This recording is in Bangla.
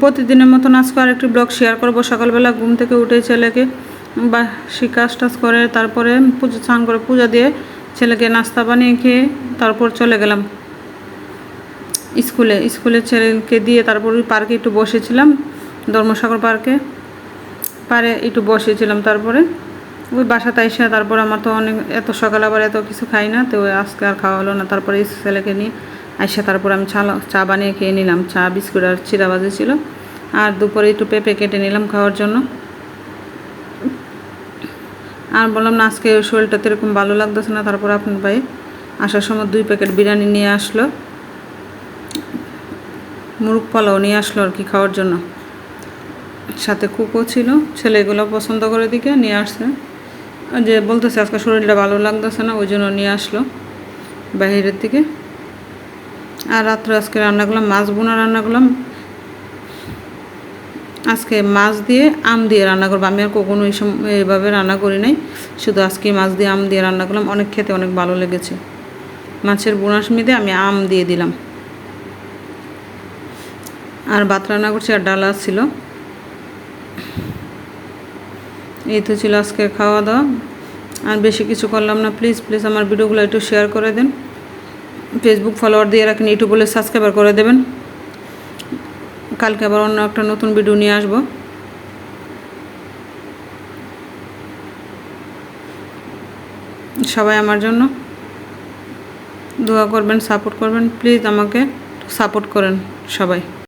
প্রতিদিনের মতন আজকে আরেকটি ব্লগ শেয়ার করব। সকালবেলা ঘুম থেকে উঠে ছেলেকে বা কাজ টাজ করে, তারপরে পুজো স্নান করে পূজা দিয়ে ছেলেকে নাস্তা বানিয়ে খেয়ে তারপর চলে গেলাম স্কুলে। স্কুলে ছেলেকে দিয়ে তারপর ওই পার্কে একটু বসেছিলাম, ধর্মসাগর পার্কে। পারে একটু বসেছিলাম তারপরে। ওই বাসাতে এসে তারপর আমার তো অনেক এত সকাল আবার এত কিছু খাই না, তো আজকে আর খাওয়া হলো না। তারপরে ছেলেকে নিয়ে আইসা তারপর আমি চা চা বানিয়ে খেয়ে নিলাম। চা, বিস্কুট আর চিরা বাজে ছিল। আর দুপুরে একটু পেঁপে কেটে নিলাম খাওয়ার জন্য। আর বললাম, না, আজকে শরীরটা তো এরকম ভালো লাগতেছে না। তারপর আপনার ভাই আসার সময় দুই প্যাকেট বিরিয়ানি নিয়ে আসলো। মুরগ পোলাও নিয়ে আসলো আর কি খাওয়ার জন্য। সাথে কুকও ছিল। ছেলেগুলো পছন্দ করে দিকে নিয়ে আসছে। যে বলতেছে, আজকে শরীরটা ভালো লাগতেছে না। ওই জন্য নিয়ে আসলো। বাহিরের থেকে আর রাত্রে আজকে রান্না করলাম, মাছ বোনা রান্না করলাম। আজকে মাছ দিয়ে আম দিয়ে রান্না করব। আমি আর কখনো এই সম এইভাবে রান্না করি নাই। শুধু আজকে মাছ দিয়ে আম দিয়ে রান্না করলাম। অনেক খেতে অনেক ভালো লেগেছে। মাছের বোনার সমিতে আমি আম দিয়ে দিলাম। আর ভাত রান্না করছি আর ডালা ছিল। এই তো ছিল আজকে খাওয়া দাওয়া। আর বেশি কিছু করলাম না। প্লিজ প্লিজ আমার ভিডিওগুলো একটু শেয়ার করে দেন। ফেসবুক ফলোয়ার দিয়ে রাখেন ইউটিউব বলে সাবস্ক্রাইবার করে দেবেন। কালকে আবার অন্য একটা নতুন ভিডিও নিয়ে আসব। সবাই আমার জন্য দোয়া করবেন সাপোর্ট করবেন প্লিজ আমাকে সাপোর্ট করেন সবাই।